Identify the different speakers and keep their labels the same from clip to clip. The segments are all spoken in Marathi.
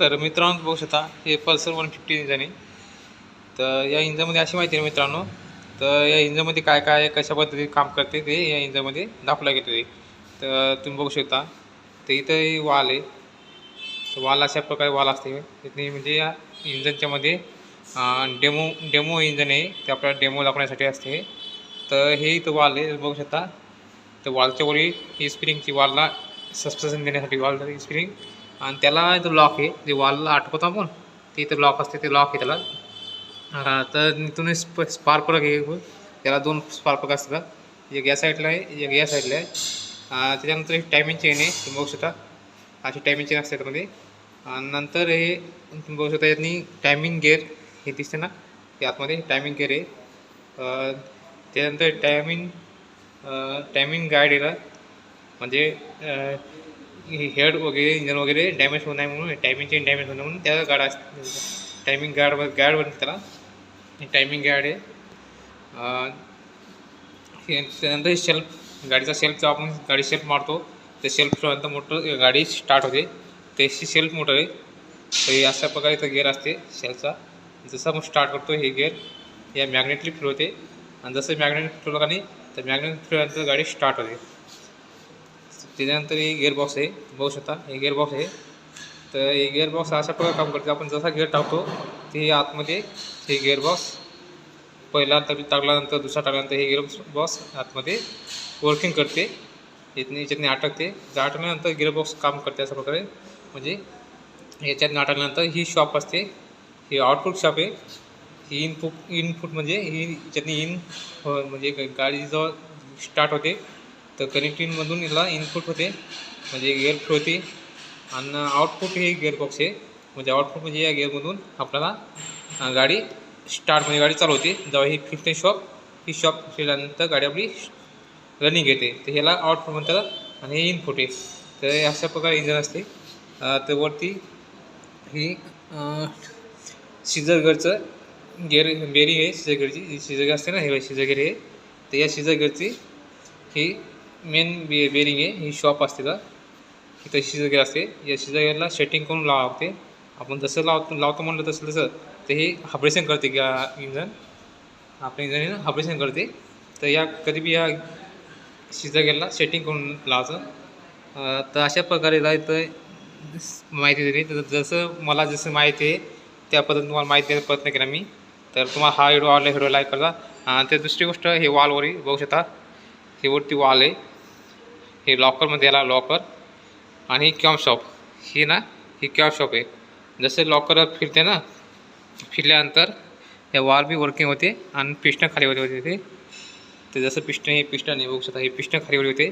Speaker 1: तर मित्रांनो बघू शकता हे पल्सर वन फिफ्टी इंजन आहे तर या इंजनमध्ये अशी माहिती आहे मित्रांनो तर या इंजनमध्ये काय काय आहे कशा पद्धतीने काम करते ते या इंजनमध्ये दाखवलं गेलं आहे. तर तुम्ही बघू शकता तर इथं वाल आहे. तर वाल अशा प्रकारे वाल असते. इथे म्हणजे या इंजनच्या मध्ये डेमो डेमो इंजन आहे. ते आपल्याला डेमो दाखवण्यासाठी असते. तर हे इथं वाल आहे. बघू शकता तर वालच्या वरी ही स्प्रिंगची वालला सस्पेन्शन देण्यासाठी वाल स्प्रिंग आणि त्याला इथं लॉक आहे. जे वॉलला आटकवतो आपण. ते इथं लॉक असते ते लॉक आहे त्याला. तर इथून स्प स्पार्क प्लग आहे त्याला दोन स्पार्क प्लग असतात. एक या साईडला आहे एक या साईडला आहे. त्याच्यानंतर एक टायमिंग चेन आहे. तुम्ही बघू शकता. अशी टायमिंग चेन असते त्यामध्ये. आणि नंतर हे तुम्ही बघू शकता यातनी टायमिंग गेअर हे दिसते ना. ते आतमध्ये टायमिंग गेअर आहे त्याच्यानंतर त्यानंतर टायमिंग टायमिंग गाईड येणार म्हणजे हेड वगैरे इंजन वगैरे डॅमेज होऊ नये म्हणून टायमिंग चेन डॅमेज होऊ नये म्हणून त्या असते. टायमिंग गार्ड गार्ड बनते त्याला टायमिंग गार्ड आहे. त्यानंतर शेल्फ गाडीचा शेल्फचा आपण गाडी शेल्फ मारतो ते शेल्फनंतर मोटर गाडी स्टार्ट होते त्याची शेल्फ मोटर आहे. तर हे अशा प्रकारे इथं गेअर असते शेल्फचा जसं आपण स्टार्ट करतो हे गिअर या मॅग्नेटली फिरवते आणि जसं मॅग्नेट फिरवलं का नाही तर मॅग्नेट फिरवल्यानंतर गाडी स्टार्ट होते. त्याच्यानंतर हे गिअरबॉक्स आहे. बघू शकता हे गिअरबॉक्स आहे. तर हे गिअरबॉक्स अशा प्रकारे काम करते. आपण जसा गिअर टाकतो ते आतमध्ये हे गिअरबॉक्स पहिला तरी टाकल्यानंतर दुसरा टाकल्यानंतर हे गिअरबॉक्स आतमध्ये वर्किंग करते. यातनी याच्यातने अटकते जर अटकल्यानंतर गिअरबॉक्स काम करते अशा प्रकारे. म्हणजे याच्यातनं अटकल्यानंतर ही शॉप असते. ही आउटपुट शॉप आहे. ही इनपुट इनपुट म्हणजे ही याच्यातनी इन हो, म्हणजे गाडी जवळ स्टार्ट होते. तर कनेक्टिंगमधून याला इनपुट होते. म्हणजे गिअर होते. आणि आउटपुट हे गिअरबॉक्स आहे. म्हणजे आउटपुट म्हणजे या गिअरमधून आपल्याला गाडी स्टार्ट म्हणजे गाडी चालवते जेव्हा ही फिफ्टीन शॉप ही शॉप फिरल्यानंतर गाडी आपली रनिंग येते. तर ह्याला आउटपुट म्हणतात आणि हे इनपुट आहे. तर अशा प्रकारे इंजन असते. तर वरती ही शिजरगडचं गेअर बेरिंग आहे. शिजरगडची शिजर असते ना हे शिजरगेर आहे. तर या शिजरगडची ही मेन बे बेरिंग आहे. ही शॉप असते का तशी शिजरगेर असते. या शिजरगेरला सेटिंग करून लावा लागते आपण जसं लावतो लावतो म्हणलं तसं तसं ते हे हायब्रेशन करते किंवा इंजन आपलं इंजन आहे ना हायब्रेशन करते. तर या कधी बी या शिजरगेरला सेटिंग करून लावायचं. तर अशा प्रकारे जायचं माहिती दिली. तर जसं मला जसं माहिती आहे त्या पद्धतीने तुम्हाला माहिती द्यायचा प्रयत्न केला मी. तर तुम्हाला हा व्हिडिओ आवडला व्हिडिओ लाईक करा. आणि ते दुसरी गोष्ट हे वॉलवरही बघू शकता. हे वरती वॉल आहे. हे लॉकरमध्ये याला लॉकर. आणि ही कॅम्प शॉप. ही ना ही कॅम्प शॉप आहे. जसं लॉकर फिरते ना फिरल्यानंतर हे वॉल बी वर्किंग होते आणि पिस्टन खाली होते होते ते. जसं पिस्टन हे पिस्टन आहे बघू शकता हे पिस्टन खाली होते.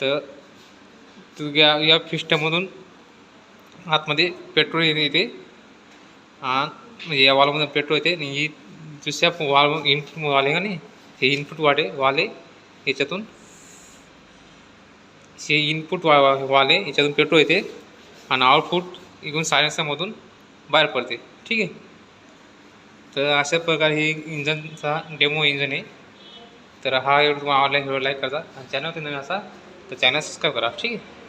Speaker 1: तर तू या या पिस्टनमधून आतमध्ये पेट्रोल येते. आणि म्हणजे या वॉलमधून पेट्रोल येते. आणि ही दुसऱ्या वॉल इनपुट वॉल आहे का नाही हे इनपुट वाटे वाले याच्यातून हे इनपुट वा वाले याच्यातून पेट्रोल येते आणि आउटपुट इकडून सायन्समधून बाहेर पडते. ठीक आहे? तर अशा प्रकारे हे इंजनचा डेमो इंजन आहे. तर हा एवढं तुम्हाला ऑनलाईन व्हिडिओ लाईक करता आणि चॅनल नवीन असा तर चॅनल सबस्क्राईब करा. ठीक आहे?